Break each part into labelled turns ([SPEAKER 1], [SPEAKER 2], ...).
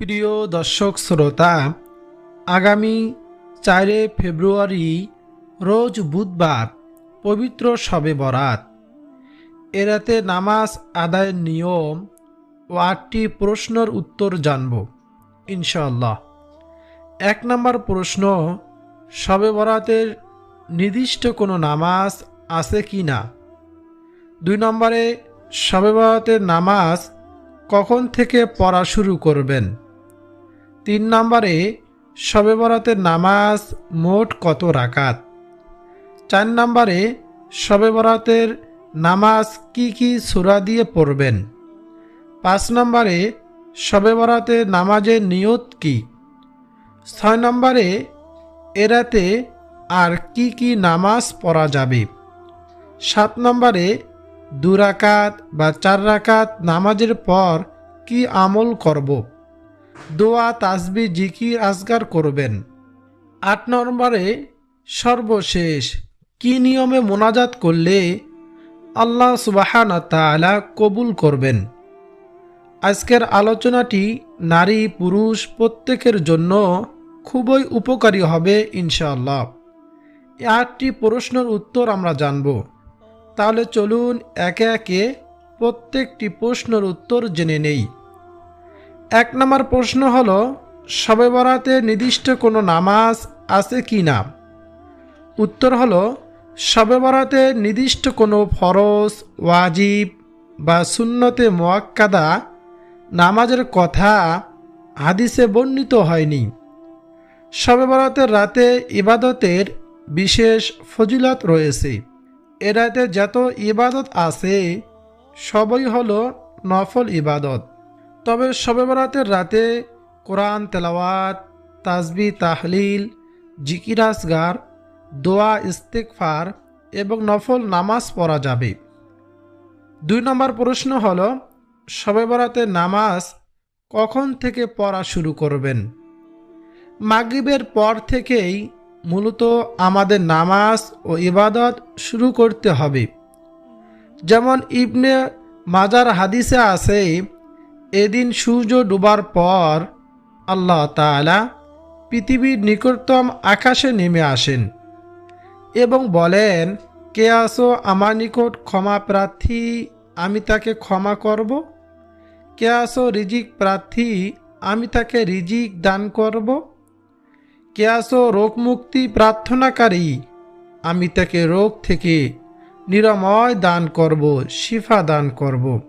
[SPEAKER 1] প্রিয় দর্শক শ্রোতা, আগামী চারে ফেব্রুয়ারি, রোজ বুধবার পবিত্র শবে বরাত। এরাতে নামাজ আদায়ের নিয়ম ও আটটি প্রশ্নের উত্তর জানব ইনশাল্লাহ এক নম্বর প্রশ্ন, শবে বরাতের নির্দিষ্ট কোনো নামাজ আছে কি না? দুই নম্বরে, শবে বরাতের নামাজ কখন থেকে পড়া শুরু করবেন? তিন নম্বরে শবে বরাতের নামাজ মোট কত রাকাত? চার নম্বরে শবে বরাতের নামাজ কি কি সুরা দিয়ে পড়বেন? পাঁচ নম্বরে শবে বরাতের নামাজের নিয়ত কি? ছয় নম্বরে এরাতে আর কি কি নামাজ পড়া যাবে? সাত নম্বরে, দু রাকাত বা চার রাকাত নামাজের পর কি আমল করব? দোয়া, তাসবি, জিকির, আজগার করবেন। আট নম্বরে, সর্বশেষ, কি নিয়মে মোনাজাত করলে আল্লাহ সুবাহান তালা কবুল করবেন? আজকের আলোচনাটি নারী, পুরুষ প্রত্যেকের জন্য খুবই উপকারী হবে ইনশাআল্লাহ। আটটি প্রশ্নের উত্তর আমরা জানব। তাহলে চলুন একে একে প্রত্যেকটি প্রশ্নের উত্তর জেনে নেই। এক নম্বর প্রশ্ন হল শবে বরাতে নির্দিষ্ট কোনো নামাজ আছে কি না? উত্তর হল শবে বরাতে নির্দিষ্ট কোনো ফরজ, ওয়াজিব বা সুন্নতে মোয়াক্কাদা নামাজের কথা হাদিসে বর্ণিত হয়নি। শবে বরাতের রাতে ইবাদতের বিশেষ ফজিলত রয়েছে। এ রাতে যত ইবাদত আছে, সবই হলো নফল ইবাদত। তবে শবে বরাতের রাতে কোরআন, তেলাওয়াত তাজবি তাহলিল জিকিরাসগার দোয়া ইস্তেকফার এবং নফল নামাজ পড়া যাবে। দুই নম্বর প্রশ্ন হল শবে বরাতের নামাজ কখন থেকে পড়া শুরু করবেন? মাগরিবের পর থেকেই মূলত আমাদের নামাজ ও ইবাদত শুরু করতে হবে। যেমন ইবনে মাজার হাদিসে আছে এদিন সূর্য ডুবার পর আল্লাহ তাআলা পৃথিবীর নিকটতম আকাশে নেমে আসেন এবং বলেন, কে আসো আমার নিকট ক্ষমা প্রার্থী, আমি তাকে ক্ষমা করব। কে আসো রিজিক প্রার্থী, আমি তাকে রিজিক দান করব। কে আসো রোগ মুক্তি প্রার্থনাকারী, আমি তাকে রোগ থেকে নিরাময় দান করব, শিফা দান করব।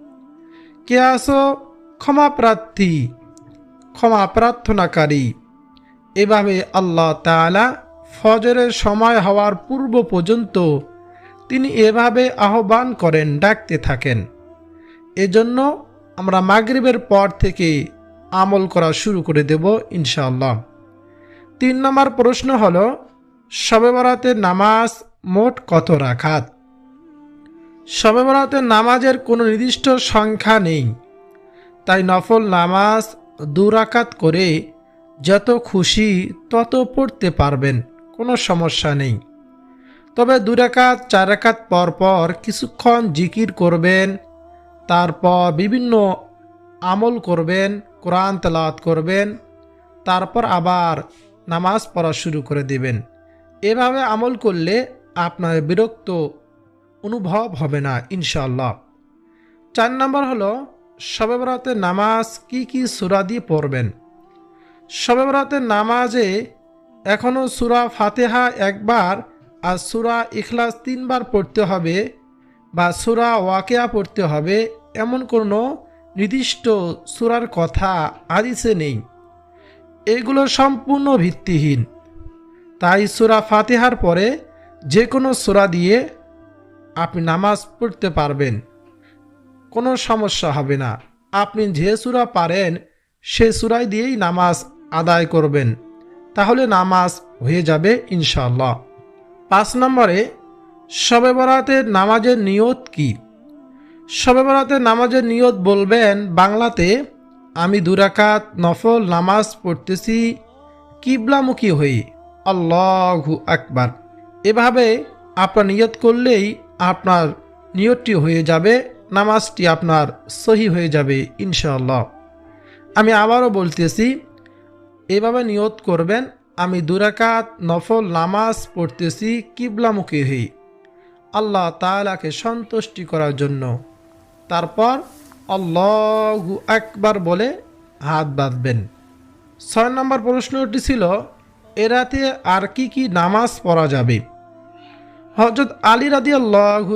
[SPEAKER 1] কে আসো ক্ষমা প্রার্থী, ক্ষমা প্রার্থনাকারী। এভাবে আল্লাহ তাআলা ফজরের সময় হওয়ার পূর্ব পর্যন্ত তিনি এভাবে আহ্বান করেন, ডাকতে থাকেন। এজন্য আমরা মাগরিবের পর থেকে আমল করা শুরু করে দেব ইনশাআল্লাহ। তিন নম্বর প্রশ্ন হল শবে বরাতের নামাজ মোট কত রাখাত? শবে বরাতের নামাজের কোনো নির্দিষ্ট সংখ্যা নেই। তাই নফল নামাজ দু রাকাত করে যত খুশি তত পড়তে পারবেন, কোনো সমস্যা নেই। তবে দু রাকাত, চার রাকাত পর পর কিছুক্ষণ জিকির করবেন, তারপর বিভিন্ন আমল করবেন, কোরআন তেলাওয়াত করবেন, তারপর আবার নামাজ পড়া শুরু করে দেবেন। এভাবে আমল করলে আপনার বিরক্ত অনুভব হবে না ইনশাল্লাহ চার নম্বর হলো শবে নামাজ কি কি সুরা দিয়ে পড়বেন? শবে নামাজে এখনও সুরা ফাতেহা একবার আর সুরা ইখলাস তিনবার পড়তে হবে বা সুরা ওয়াকেয়া পড়তে হবে এমন কোনো নির্দিষ্ট সুরার কথা আদিসে নেই। এগুলো সম্পূর্ণ ভিত্তিহীন। তাই সুরা ফাতেহার পরে যে কোনো সুরা দিয়ে আপনি নামাজ পড়তে পারবেন। কোনো সমস্যা হবে না। আপনি যে সুরা পারেন, সে সুরাই দিয়েই নামাজ আদায় করবেন। তাহলে নামাজ হয়ে যাবে ইনশাল্লাহ পাঁচ নম্বরে, শবে বরাতের নামাজের নিয়ত কি? শবে বরাতের নামাজের নিয়ত বলবেন, বাংলাতে আমি দুরাকাত নফল নামাজ পড়তেছি কিবলামুখী হয়ে। আল্লাহু আকবার। এভাবে আপনার নিয়ত করলেই আপনার নিয়তটি হয়ে যাবে নামাজটি আপনার সহি হয়ে যাবে, ইনশাআল্লাহ। আমি আবারও বলতেছি, এভাবে নিয়ত করবেন, আমি দুরাকাত নফল নামাজ পড়তেছি কিবলামুখী হই আল্লাহ তালাকে সন্তুষ্টি করার জন্য। তারপর আল্লাহু একবার বলে হাত বাঁধবেন। ছয় নম্বর প্রশ্নটি ছিল এরাতে আর কি কি নামাজ পড়া যাবে? হজরত আলী রাদি আল্লাহু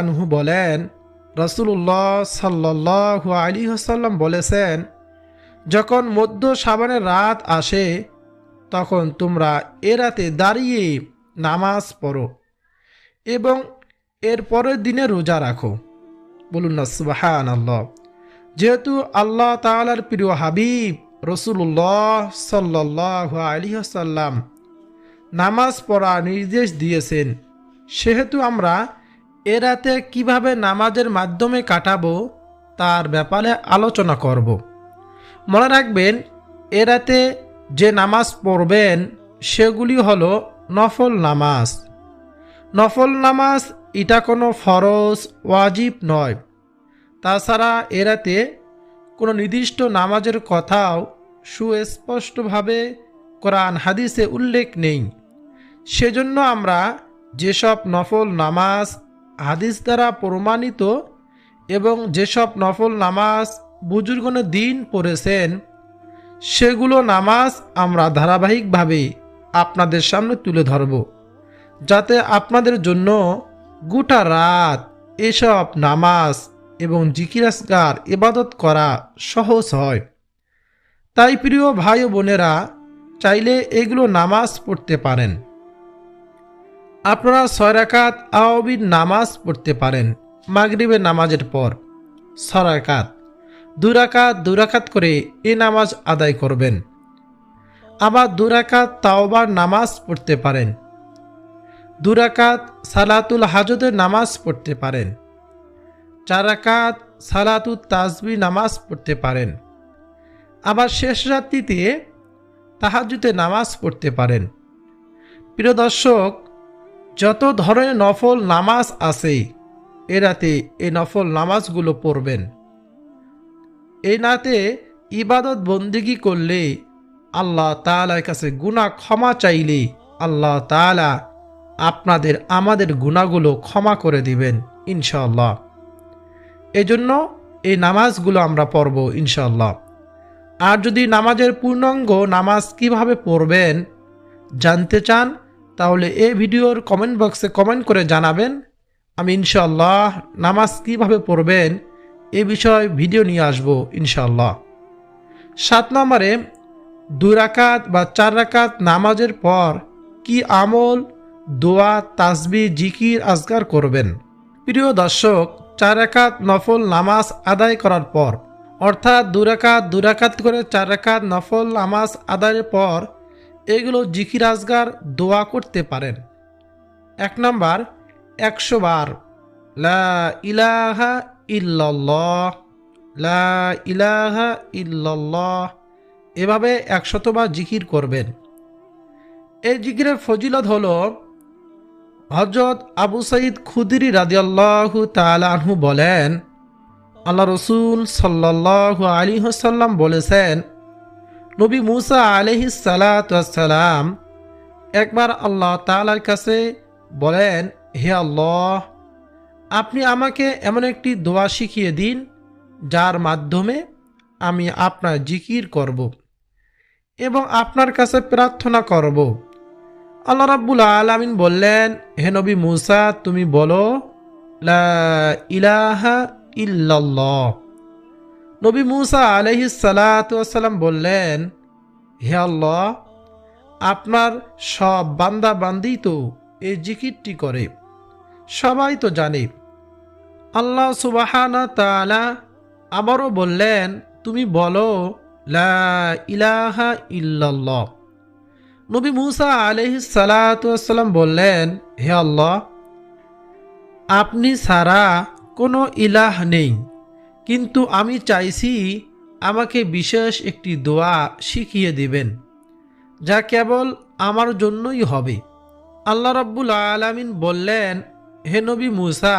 [SPEAKER 1] আনহু বলেন রসুল্লাহ সাল্লাহ আলী হাসাল্লাম বলেছেন, যখন মধ্য সাবানের রাত আসে, তখন তোমরা এ রাতে দাঁড়িয়ে নামাজ পড়ো এবং এর পরের দিনে রোজা রাখো। বলুন না সুবাহান আল্লাহ যেহেতু আল্লাহ তালার প্রিয় হাবিব রসুল্লাহ সাল্লাহ আলী হাসাল্লাম নামাজ পড়া নির্দেশ দিয়েছেন, সেহেতু আমরা এ রাতে কীভাবে নামাজের মাধ্যমে কাটাবো, তার ব্যাপারে আলোচনা করব। মনে রাখবেন, এ রাতে যে নামাজ পড়বেন, সেগুলি হলো নফল নামাজ। নফল নামাজ এটা কোনো ফরজ, ওয়াজিব নয়। তাছাড়া এ রাতে কোনো নির্দিষ্ট নামাজের কথাও সুস্পষ্টভাবে কোরআন হাদিসে উল্লেখ নেই। সেজন্য আমরা যেসব নফল নামাজ হাদিস দ্বারা প্রমাণিত এবং যেসব নফল নামাজ বুজুর্গনে দিন পড়েছেন, সেগুলো নামাজ আমরা ধারাবাহিকভাবে আপনাদের সামনে তুলে ধরব, যাতে আপনাদের জন্য গোটা রাত এসব নামাজ এবং জিকিরাসগার ইবাদত করা সহজ হয়। তাই প্রিয় ভাই বোনেরা, চাইলে এগুলো নামাজ পড়তে পারেন। আপনারা ছয় রাকাত আওয়াবির নামাজ পড়তে পারেন, মাগরিবের নামাজের পর। ছয় রাকাত। দুরাকাত দুরাকাত করে এ নামাজ আদায় করবেন। আবার দুরাকাত তাওবার নামাজ পড়তে পারেন। দুরাকাত সালাতুল হাজতের নামাজ পড়তে পারেন। চারাকাত সালাতুল তাজবি নামাজ পড়তে পারেন। আবার শেষ রাত্রিতে তাহাজুতে নামাজ পড়তে পারেন। প্রিয় দর্শক যত ধরনের নফল নামাজ আছে, এ রাতে এই নফল নামাজগুলো পড়বেন। এই নাতে ইবাদত বন্দিগি করলে আল্লাহ তালার কাছে গুণা ক্ষমা চাইলে আল্লাহ তালা আপনাদের, আমাদের গুণাগুলো ক্ষমা করে দিবেন ইনশাল্লাহ এজন্য এই নামাজগুলো আমরা পড়ব ইনশাল্লাহ আর যদি নামাজের পূর্ণাঙ্গ নামাজ কীভাবে পড়বেন, জানতে চান তাহলে এই ভিডিওর কমেন্ট বক্সে কমেন্ট করে জানাবেন। আমি ইনশাল্লাহ নামাজ কীভাবে পড়বেন এ বিষয়ে ভিডিও নিয়ে আসব ইনশাল্লাহ সাত নম্বরে, দুই রাকাত বা চার রাকাত নামাজের পর কি আমল, দোয়া, তাসবি, জিকির আজগার করবেন? প্রিয় দর্শক, চার রাকাত নফল নামাজ আদায় করার পর, অর্থাৎ দুরাকাত দুরাকাত করে চার রাকাত নফল নামাজ আদায়ের পর এগুলো জিকির আজগার দোয়া করতে পারেন। এক নাম্বার, একশো বার, লা ইলাহা ইল্লাল্লাহ, লা ইলাহা এভাবে একশতবার জিকির করবেন। এই জিকিরের ফজিলত হল হজরত আবু সাইদ খুদিরি রাজিয়াল্লাহু তালাহু বলেন, আল্লাহ রসুল সাল্লাহ আলী হাসাল্লাম বলেছেন নবী মুসা আলহি সালাম একবার আল্লাহ তালার কাছে বলেন, হে আল্লাহ, আপনি আমাকে এমন একটি দোয়া শিখিয়ে দিন, যার মাধ্যমে আমি আপনার জিকির করব এবং আপনার কাছে প্রার্থনা করব। আল্লাহ রাব্বুল আলমিন বললেন, হে নবী মুসা, তুমি বলো, লা ইলাহা ইল্লাল্লাহ। নবী মুসা আলহি সালাতাম বললেন, হে আল্লাহ, আপনার সব বান্দা বান্দি তো এই জিকিরটি করে। সবাই তো জানে। আল্লাহ সুবাহানা তালা আবারও বললেন, তুমি বলো, লা ইলাহা ইল্লাল্লাহ। নবী মুসা আলহি সালাতাম বললেন, হে আল্লাহ, আপনি ছাড়া কোনো ইলাহ নেই। কিন্তু আমি চাইছি আমাকে বিশেষ একটি দোয়া শিখিয়ে দিবেন, যা কেবল আমার জন্যই হবে। আল্লাহ রব্বুল আলমিন বললেন, হে নবী মুসা,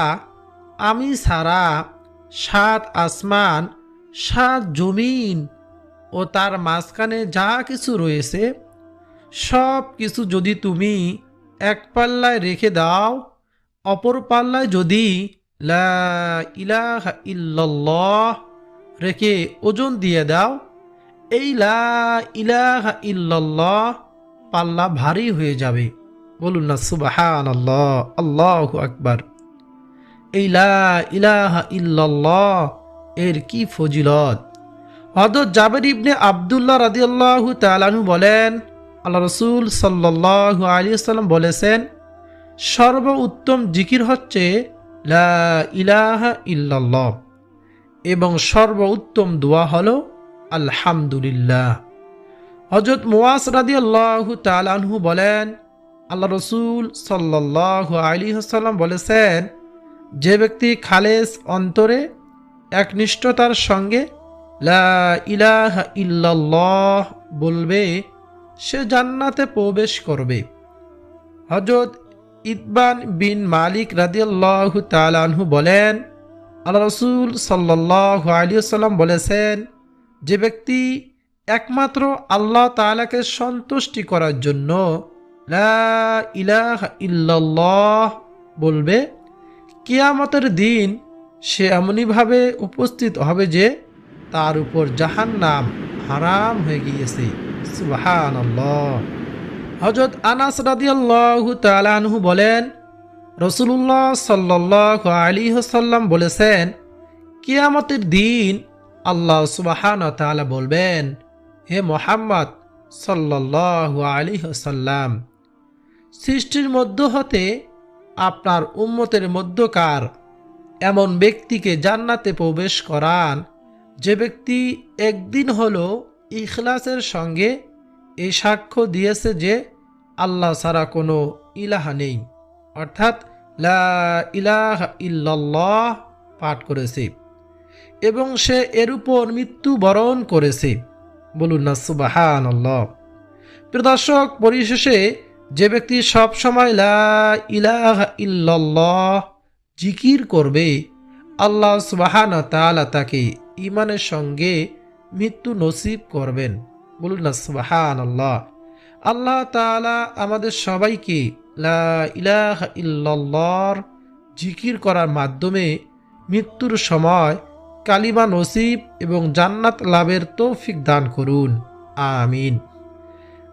[SPEAKER 1] আমি সারা সাত আসমান, সাত জমিন ও তার মাঝখানে যা কিছু রয়েছে, সব কিছু যদি তুমি এক পাল্লায় রেখে দাও, অপর পাল্লায় যদি লা ইলাহা রেখে ওজন দিয়ে দাও। এই লা ইলাহা পাল্লা ভারী হয়ে যাবে। বলুন না সুবাহান আল্লাহ আল্লাহ আকবার। এই লা ইলাহা এর কি ফজিলত? হজরত জাবের ইবনে আবদুল্লাহ রাদিয়াল্লাহু তাআলাহু বলেন, আল্লাহ রসুল সাল্লাল্লাহু আলাইহি সাল্লাম বলেছেন সর্ব উত্তম জিকির হচ্ছে লা ইলাহা ইল্লাল্লাহ। এবং সর্ব উত্তম দোয়া হলো, আলহামদুলিল্লাহ। হজরত মুয়াস রাদিয়াল্লাহু তাআলাহু বলেন, আল্লাহ রসুল সাল্লাল্লাহু আলাইহি সাল্লাম বলেছেন, যে ব্যক্তি খালেস অন্তরে একনিষ্ঠতার সঙ্গে লা ইলাহা ইল্লাল্লাহ বলবে, সে জান্নাতে প্রবেশ করবে। হজরত ইদবান বিন মালিক রাদিয়াল্লাহু তালানহু বলেন, আল্লাহ রসুল সাল্লাল্লাহু আলী সাল্লাম বলেছেন, যে ব্যক্তি একমাত্র আল্লাহ তাআলাকে সন্তুষ্টি করার জন্য ইলাহা ইল্লাল্লাহ বলবে, কিয়ামতের দিন সে এমনইভাবে উপস্থিত হবে যে তার উপর জাহান নাম হারাম হয়ে গিয়েছে। সুবাহান হজরত আনাস রাদিয়াল্লাহু তালানহু বলেন রসুল্লাহ সাল্লাহ আলী হাসাল্লাম বলেছেন, কিয়ামতের দিন আল্লাহ সুবাহান তালা বলবেন, হে মোহাম্মদ সাল্লাহ আলী হাসাল্লাম সৃষ্টির মধ্য হতে আপনার উম্মতের মধ্যকার এমন ব্যক্তিকে জান্নাতে প্রবেশ করান, যে ব্যক্তি একদিন হলো ইখলাসের সঙ্গে এই সাক্ষ্য দিয়েছে যে আল্লাহ ছাড়া কোনো ইলাহা নেই। অর্থাৎ, লা ইলাহা পাঠ করেছে এবং সে এর উপর মৃত্যুবরণ করেছে। বলুন না সুবাহান প্রদর্শক পরিশেষে যে ব্যক্তি সব সময় লা ইলাহা ইল্লাল্লাহ জিকির করবে, আল্লাহ সুবাহান তাআলা তাকে ইমানের সঙ্গে মৃত্যু নসিব করবেন। বলুন না সুবাহান আল্লাহ আল্লাহ তাআলা আমাদের সবাইকে লা ইলাহা ইল্লাল্লাহর জিকির করার মাধ্যমে মৃত্যুর সময় কালিমা নসিব এবং জান্নাত লাভের তৌফিক দান করুন। আমিন।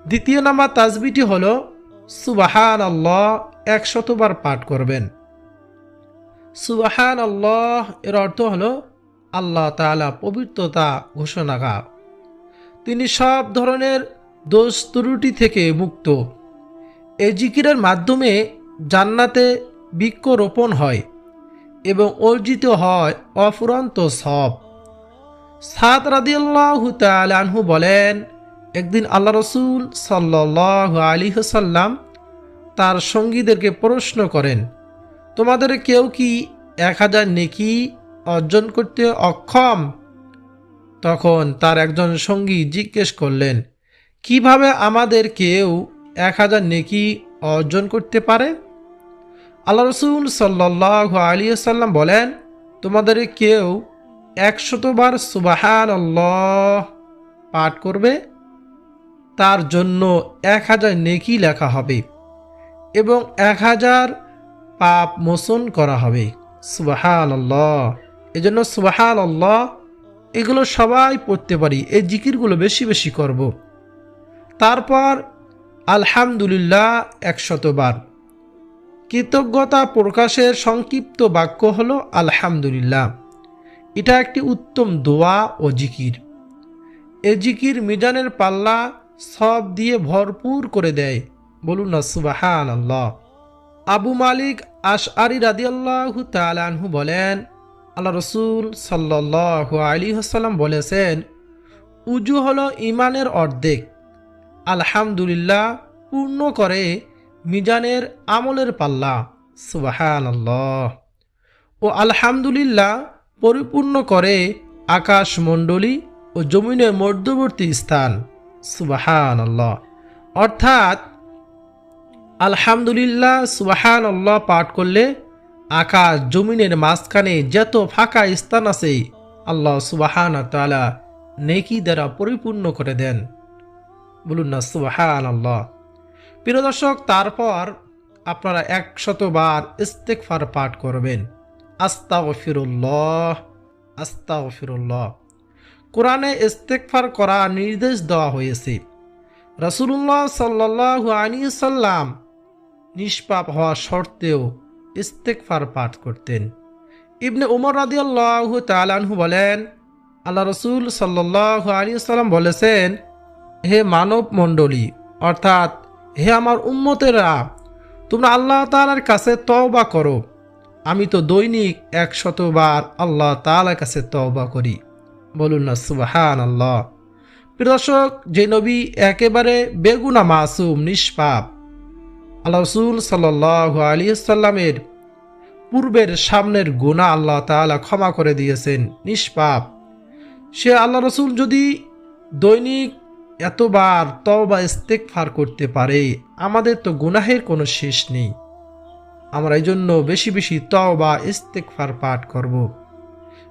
[SPEAKER 1] দ্বিতীয় নাম্বার তাজবিটি হল সুবাহান আল্লাহ একশতবার পাঠ করবেন। সুবাহান আল্লাহ এর অর্থ হল আল্লাহ তালা পবিত্রতা ঘোষণা তিনি সব ধরনের দোষ ত্রুটি থেকে মুক্ত। এই জিকিরের মাধ্যমে জান্নাতে বৃক্ষরোপণ হয় এবং অর্জিত হয় অফুরন্ত সব। সাদ রাদিয়াল্লাহ তালহু বলেন, একদিন আল্লাহ রসুল সাল্লাহ আলী সাল্লাম তার সঙ্গীদেরকে প্রশ্ন করেন, তোমাদের কেউ কি এক হাজার নেকি অর্জন করতে অক্ষম? তখন তার একজন সঙ্গী জিজ্ঞেস করলেন, কীভাবে আমাদের কেউ এক হাজার নেকি অর্জন করতে পারে? আল্লাহ রসুল সাল্লাহ আলী সাল্লাম বলেন, তোমাদের কেউ একশতবার সুবাহান আল্লাহ পাঠ করবে, তার জন্য এক হাজার নেকি লেখা হবে এবং এক হাজার পাপ মোচন করা হবে। সুবাহান আল্লাহ এজন্য সুবাহান আল্লাহ এগুলো সবাই পড়তে পারি এই জিকিরগুলো বেশি বেশি করব। তারপর, আলহামদুলিল্লাহ একশতবার। কৃতজ্ঞতা প্রকাশের সংক্ষিপ্ত বাক্য হল আলহামদুলিল্লাহ। এটা একটি উত্তম দোয়া ও জিকির। এ জিকির মিজানের পাল্লা সব দিয়ে ভরপুর করে দেয়। বলুন না সুবাহান আল্লাহ আবু মালিক আশ আরি রাদিয়াল্লাহু তালানহু বলেন আল্লাহ রসুল সাল্লাহ আলী হাসাল্লাম বলেছেন, উজু হলো ইমানের অর্ধেক। আলহামদুলিল্লাহ পূর্ণ করে মিজানের আমলের পাল্লা। সুবাহান আল্লাহ ও আলহামদুলিল্লাহ পরিপূর্ণ করে আকাশ মণ্ডলী ও জমিনের মধ্যবর্তী স্থান। সুবাহান আল্লাহ অর্থাৎ আলহামদুলিল্লাহ সুবাহান আল্লাহ পাঠ করলে আকাশ জমিনের মাঝখানে যত ফাঁকা স্থান আছে, আল্লাহ সুবাহান তালা নেকি দ্বারা পরিপূর্ণ করে দেন। বলুন না সুবাহান আল্লাহ প্রিয় দর্শক, তারপর আপনারা একশতবার ইস্তেকফার পাঠ করবেন। আস্তা ফিরুল্লাহ আস্তা ফিরুল্লাহ কোরআনে ইস্তেকফার করা নির্দেশ দেওয়া হয়েছে। রসুল্লাহ সাল্লাহ আলী সাল্লাম নিষ্পাপ হওয়া সত্ত্বেও ইস্তেকফার পাঠ করতেন। ইবনে উমর রাদিয়াল্লাহ তালানহু বলেন, আল্লাহ রসুল সাল্লাহ আলী সাল্লাম বলেছেন, হে মানব মণ্ডলী অর্থাৎ হে আমার উম্মতেরা, তোমরা আল্লাহ তালার কাছে তওবা করো। আমি তো দৈনিক একশতবার আল্লাহ তালার কাছে তওবা করি। বলুন না সুবাহান আল্লাহ প্রিয় দর্শক, যে নবী একেবারে বেগুনা মাসুম, নিষ্পাপ আল্লাহ রসুল সাল্লাহ আলী সাল্লামের পূর্বের সামনের গুণা আল্লাহ তাআলা ক্ষমা করে দিয়েছেন, নিষ্পাপ। সে আল্লাহ রসুল যদি দৈনিক এতবার তওবা ইস্তেকফার করতে পারে, আমাদের তো গুনাহের কোনো শেষ নেই। আমরা এই জন্য বেশি বেশি তওবা ইস্তেকফার পাঠ করব।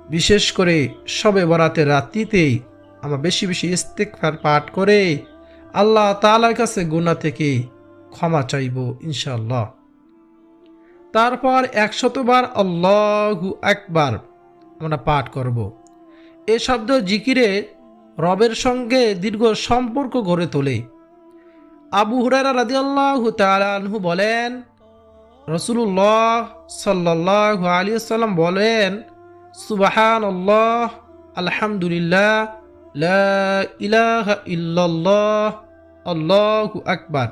[SPEAKER 1] বিশেষ করে সবে বরাতের রাত্রিতেই আমরা বেশি বেশি ইস্তেক ফার পাঠ করে আল্লাহ তাআলার কাছে গুনাহ থেকে ক্ষমা চাইব ইনশাল্লাহ তারপর একশতবার আল্লাহু একবার আমরা পাঠ করব। এ শব্দ জিকিরে রবের সঙ্গে দীর্ঘ সম্পর্ক গড়ে তোলে। আবু হুরারা রাদিয়াল্লাহু তাআলাহু বলেন রসুল্লাহ সাল্লাহ আলী সাল্লাম বলেন সুবাহান আল্লাহ আলহামদুলিল্লাহ ইলাহা ইল্লাল্লাহ, আল্লাহু আকবার।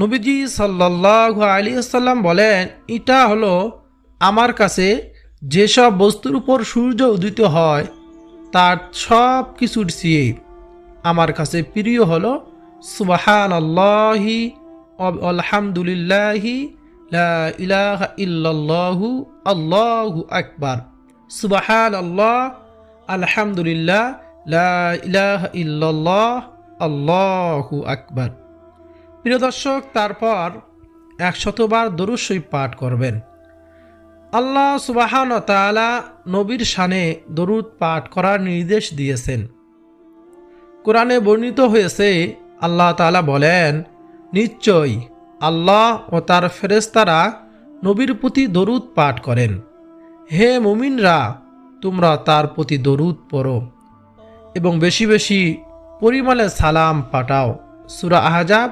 [SPEAKER 1] নবীজি সাল্লাহ আলী সাল্লাম বলেন, এটা হলো আমার কাছে যেসব বস্তুর উপর সূর্য উদিত হয়, তার সব কিছুর চেয়ে আমার কাছে প্রিয় হলো সুবাহান আল্লাহি আলহামদুলিল্লাহি ইলাহা ইল্লাল্লাহু আল্লাহু আকবার। সুবাহান আল্লাহ আলহামদুলিল্লাহ, লা ইলাহা ইল্লাল্লাহ, আল্লাহু আকবার। প্রিয় দর্শক, তারপর একশতবার শরীফ পাঠ করবেন। আল্লাহ সুবাহান তাআলা নবীর শানে দরুদ পাঠ করার নির্দেশ দিয়েছেন। কোরআনে বর্ণিত হয়েছে, আল্লাহ তাআলা বলেন নিশ্চয় আল্লাহ ও তার ফেরেস্তারা নবীর প্রতি দরুদ পাঠ করেন। হে মুমিনরা, তোমরা তার প্রতি দরুদ পড়ো এবং বেশি বেশি পরিমাণে সালাম পাঠাও। সুরা আহজাব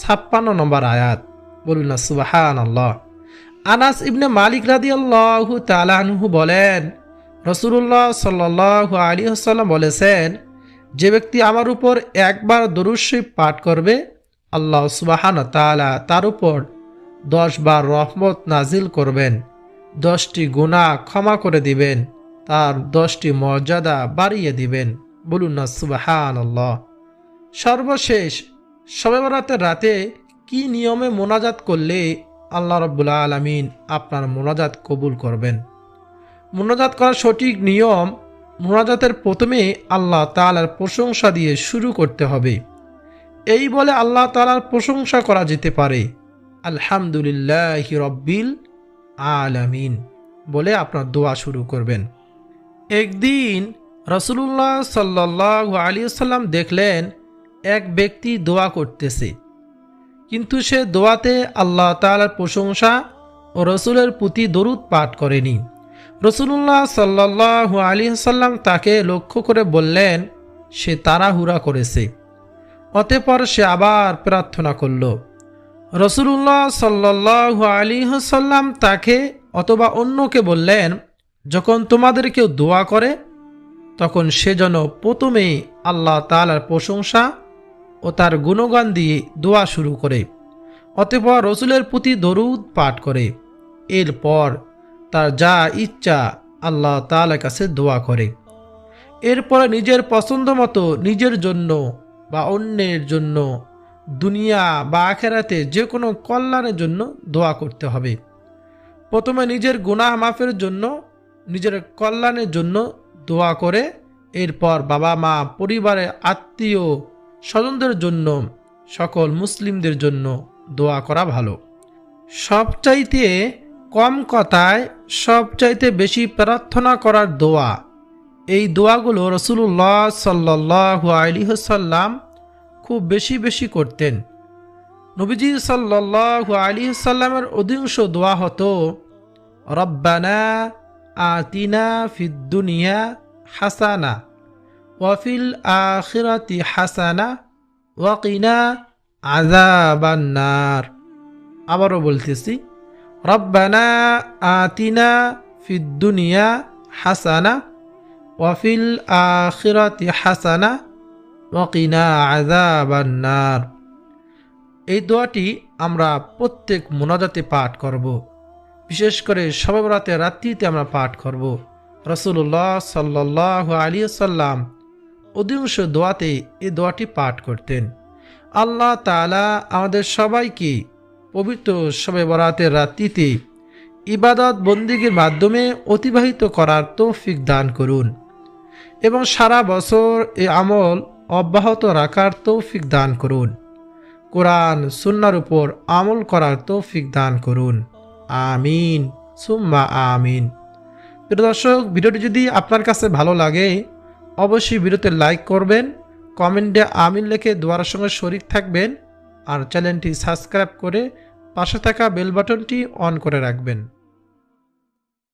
[SPEAKER 1] ছাপ্পান্ন নম্বর আয়াত। বলুন না সুবাহান আল্লাহ আনাস ইবনে মালিক রাদি আল্লাহ তালাহু বলেন রসুল্লাহ সাল্লাহ আলী আসাল্লাম বলেছেন, যে ব্যক্তি আমার উপর একবার দরুশরীফ পাঠ করবে, আল্লাহ সুবাহান তালা তার উপর দশ বার রহমত নাজিল করবেন, দশটি গুণা ক্ষমা করে দিবেন, তার দশটি মর্যাদা বাড়িয়ে দিবেন। বলুন না সুবাহান আল্লাহ সর্বশেষ শবে বরাতের রাতে কি নিয়মে মোনাজাত করলে আল্লাহ রব্বুল্লা আলমিন আপনার মোনাজাত কবুল করবেন? মোনাজাত করার সঠিক নিয়ম মোনাজাতের প্রথমে আল্লাহ তালার প্রশংসা দিয়ে শুরু করতে হবে। এই বলে আল্লাহ তালার প্রশংসা করা যেতে পারে। আলহামদুলিল্লাহ রব্বিল আলামিন বলে আপনার দোয়া শুরু করবেন। একদিন রসুল্লাহ সাল্লাহ আলী সাল্লাম দেখলেন এক ব্যক্তি দোয়া করতেছে। কিন্তু সে দোয়াতে আল্লাহ তালার প্রশংসা ও রসুলের প্রতি দরুদ পাঠ করেনি। রসুল্লাহ সাল্লাহ আলী সাল্লাম তাকে লক্ষ্য করে বললেন, সে তাড়াহুড়া করেছে। অতঃপর সে আবার প্রার্থনা করল। রসুল্লাহ সাল্লাহ আলী সাল্লাম তাকে অথবা অন্যকে বললেন, যখন তোমাদের কেউ দোয়া করে, তখন সে যেন প্রথমে আল্লাহ তালার প্রশংসা ও তার গুণগান দিয়ে দোয়া শুরু করে। অতঃপর রসুলের প্রতি দরুদ পাঠ করে। এরপর তার যা ইচ্ছা আল্লাহ তালার কাছে দোয়া করে। এরপরে নিজের পছন্দ মতো নিজের জন্য বা অন্যের জন্য দুনিয়া বা আখেরাতে যে কোনো কল্যাণের জন্য দোয়া করতে হবে। প্রথমে নিজের গুণাহ মাফের জন্য, নিজের কল্যাণের জন্য দোয়া করে। এরপর বাবা মা পরিবারের আত্মীয় স্বজনদের জন্য, সকল মুসলিমদের জন্য দোয়া করা ভালো। সবচাইতে কম কথায় সবচাইতে বেশি প্রার্থনা করার দোয়া। এই দোয়াগুলো রসুল্লাহ সাল্লাহ আলিহসাল্লাম খুব বেশি বেশি করতেন। নবীজি সাল্লাহ আলিহসাল্লামের অধিকাংশ দোয়া হতো, রব্বানা আতিনা ফিদ্দুনিয়া হাসানা। ওয়াফিল আখিরাতি হাসানা ওয়াকিনা আজাবান্নার আবারও বলতেছি, রব্বানা আতিনা ফিদ্দুনিয়া হাসানা ওয়াফিল আখিরাতি হাসানা ওয়াকিনা আজাবান্নার এই দোয়াটি আমরা প্রত্যেক মোনাজাতে পাঠ করব। বিশেষ করে সবে বরাতে রাত্রিতে আমরা পাঠ করব। রসুল্লাহ সাল্লাহ আলী সাল্লাম অধিকাংশ দোয়াতে এই দোয়াটি পাঠ করতেন। আল্লাহ তালা আমাদের সবাইকে পবিত্র সবে বরাতের রাত্রিতে ইবাদত বন্দিগির মাধ্যমে অতিবাহিত করার তৌফিক দান করুন এবং সারা বছর এ আমল অব্যাহত রাখার তৌফিক দান করুন। কোরআন, সুন্নার উপর আমল করার তৌফিক দান করুন। আমিন। সুম্মা আমিন। প্রিয় দর্শক, ভিডিওটি যদি আপনার কাছে ভালো লাগে অবশ্যই ভিডিওতে লাইক করবেন কমেন্টে আমিন লেখে দোয়ার সঙ্গে শরিক থাকবেন, আর চ্যানেলটি সাবস্ক্রাইব করে পাশে থাকা বেল বাটনটি অন করে রাখবেন।